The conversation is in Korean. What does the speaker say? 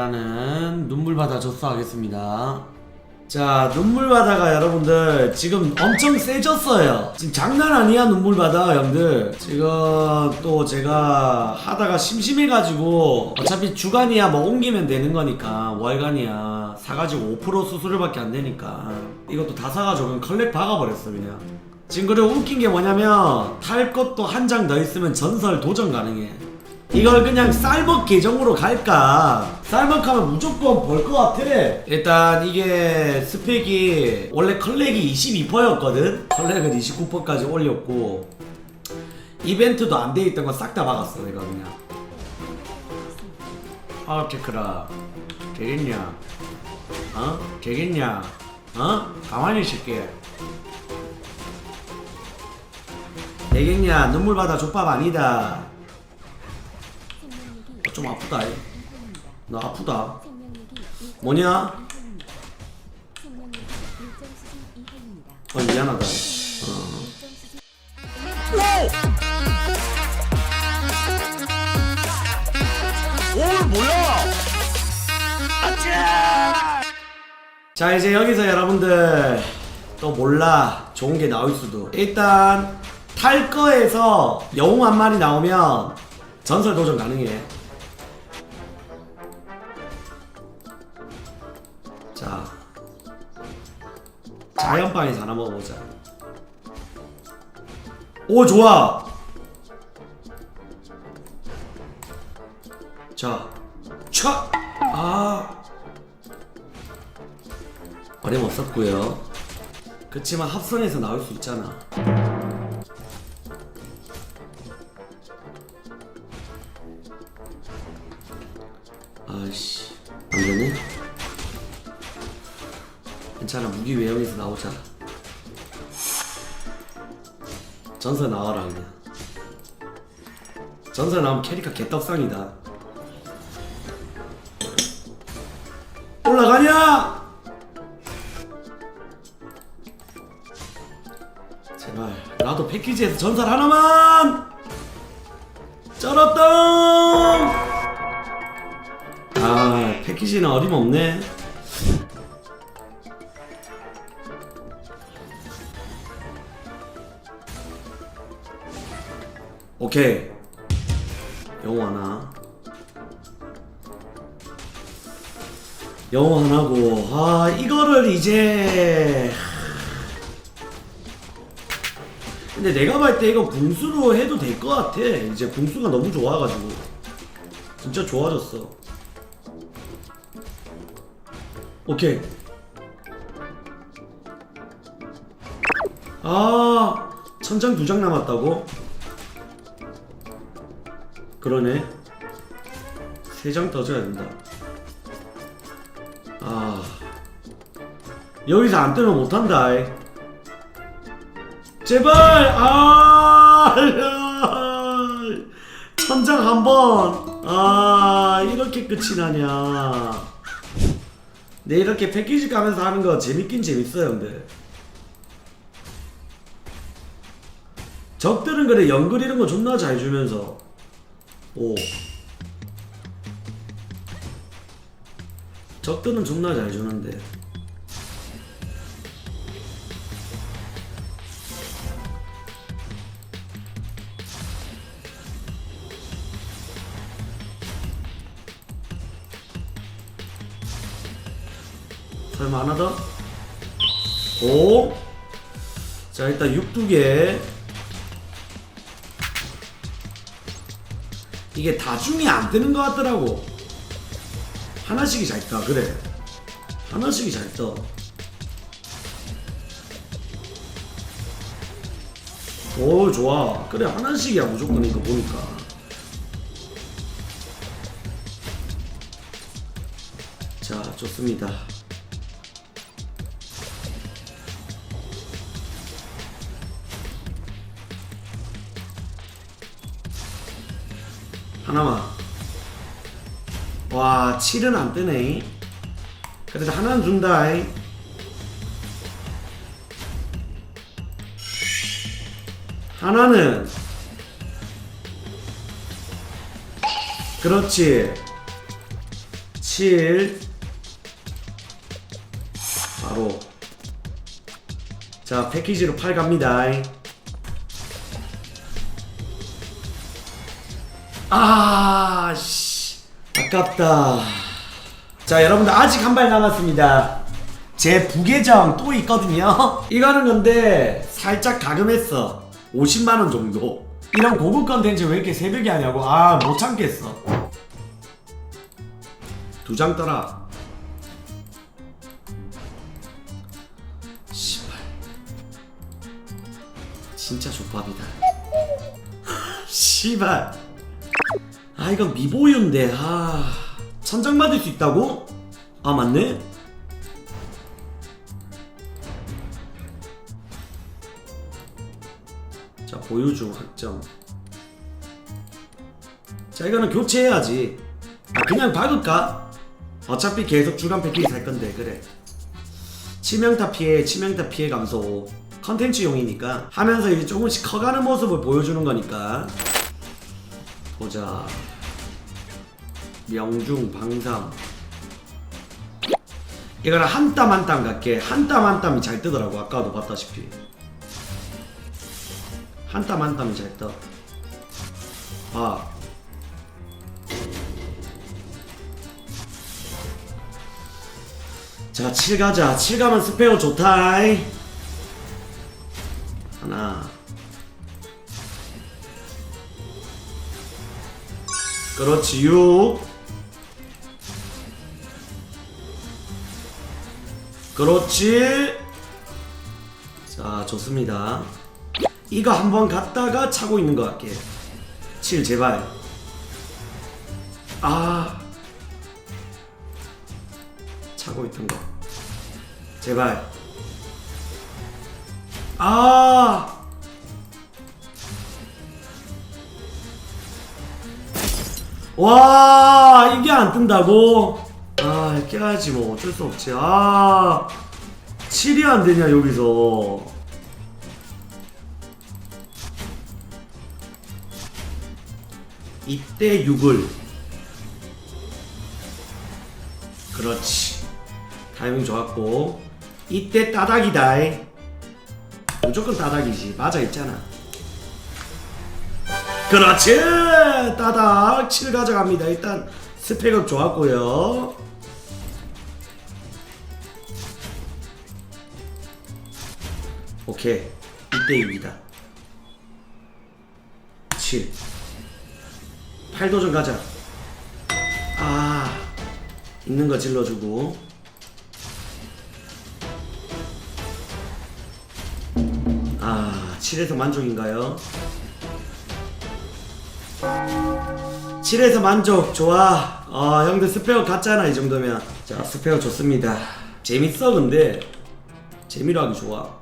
일단은 눈물바다 접수하겠습니다. 자, 눈물바다가 여러분들 지금 엄청 세졌어요. 지금 장난 아니야, 눈물바다, 형들. 지금 또 제가 하다가 심심해가지고 어차피 주간이야 뭐 옮기면 되는 거니까 월간이야 사가지고 5% 수수료밖에 안 되니까 이것도 다 사가지고 그냥 컬렉 박아버렸어, 그냥. 지금 그리고 웃긴 게 뭐냐면 탈 것도 한 장 더 있으면 전설 도전 가능해. 이걸 그냥 쌀먹 계정으로 갈까? 쌀먹 하면 무조건 벌 것 같아. 일단 이게 스펙이 원래 컬렉이 22%였거든? 컬렉은 29%까지 올렸고 이벤트도 안 돼 있던 거싹다 박았어 내가 그냥. 아 체크라 되겠냐? 어? 되겠냐? 어? 가만히 있을게. 되겠냐? 눈물 받아 족밥 아니다. 어, 좀 아프다. 이. 나 아프다. 뭐냐? 어 미안하다. 어. 오 뭐야? 자 이제 여기서 여러분들 또 몰라 좋은 게 나올 수도 일단 탈 거에서 영웅 한 마리 나오면 전설 도전 가능해 자연빵에서 하나 먹어보자. 오 좋아. 자 촥! 아. 어림없었고요. 그치만 합선에서 나올 수 있잖아. 아이씨 안되네 괜찮아. 무기 외형에서 나오자 전설 나와라 그냥. 전설 나오면 캐리카 개떡상이다. 올라가냐? 제발 나도 패키지에서 전설 하나만! 쩔었다! 아 패키지는 어림없네 오케이. 영호 하나. 영어 하나고. 아 이거를 이제. 근데 내가 봤을 때 이거 붕수로 해도 될 것 같아. 이제 붕수가 너무 좋아가지고. 진짜 좋아졌어. 오케이. 아 천장 두 장 남았다고? 그러네. 세 장 더 줘야 된다. 아. 여기서 안 뜨면 못한다 이. 제발! 아! 천장 한 번 아 이렇게 끝이 나냐. 내 이렇게 패키지 가면서 하는 거 재밌긴 재밌어요 근데. 적들은 그래 연글 이런 거 존나 잘 주면서 오 적들은 존나 잘 주는데 설마 하나 더? 오? 자 일단 6두개 이게 다중이 안 뜨는 것 같더라고 하나씩이 잘 떠, 그래. 하나씩이 잘 떠. 오, 좋아. 그래, 하나씩이야, 무조건 이거 보니까. 자, 좋습니다. 하나만. 와 7은 안 뜨네. 그래도 하나는 준다 하나는. 그렇지. 7 바로. 자 패키지로 8 갑니다 아 씨. 아깝다. 자 여러분들 아직 한 발 남았습니다. 제 부계정 또 있거든요. 이거는 근데 살짝 가금했어. 50만원 정도. 이런 고급 컨텐츠 왜 이렇게 새벽에 하냐고. 아 못 참겠어. 두 장 떠라. 씨발. 진짜 족밥이다. 씨발 아 이건 미보유인데. 아 천장 받을 수 있다고? 아 맞네. 자 보유 중 확정 자 이거는 교체해야지. 아 그냥 박을까? 어차피 계속 주간 패키지 살 건데 그래. 치명타 피해 치명타 피해 감소. 컨텐츠용이니까. 하면서 이제 조금씩 커가는 모습을 보여주는 거니까. 보자 명중 방삼 이거는 한 땀 한 땀 같게 한 땀 한 땀이 잘 뜨더라고 아까도 봤다시피 한 땀 한 땀이 잘 떠. 아. 자, 7 가자. 7 가면 스페어 좋다. 하나. 그렇지, 6. 그렇지. 자, 좋습니다. 이거 한번 갔다가 차고 있는 것 같게. 7 제발. 아. 차고 있던 거. 제발. 아. 와 이게 안 뜬다고? 아 깨야지 뭐 어쩔 수 없지. 아 7이 안 되냐 여기서. 이때 6을. 그렇지. 타이밍 좋았고. 이때 따닥이다. 무조건 따닥이지. 맞아 있잖아. 그렇지! 따닥 7 가져갑니다. 일단 스펙업 좋았고요 오케이 이때 2이다 7 8도전 가자. 아, 있는 거 질러주고. 아, 7에서 만족인가요? 7에서 만족, 좋아. 어, 형들 스페어 갔잖아, 이 정도면. 자, 스페어 좋습니다. 재밌어, 근데. 재미로 하기 좋아.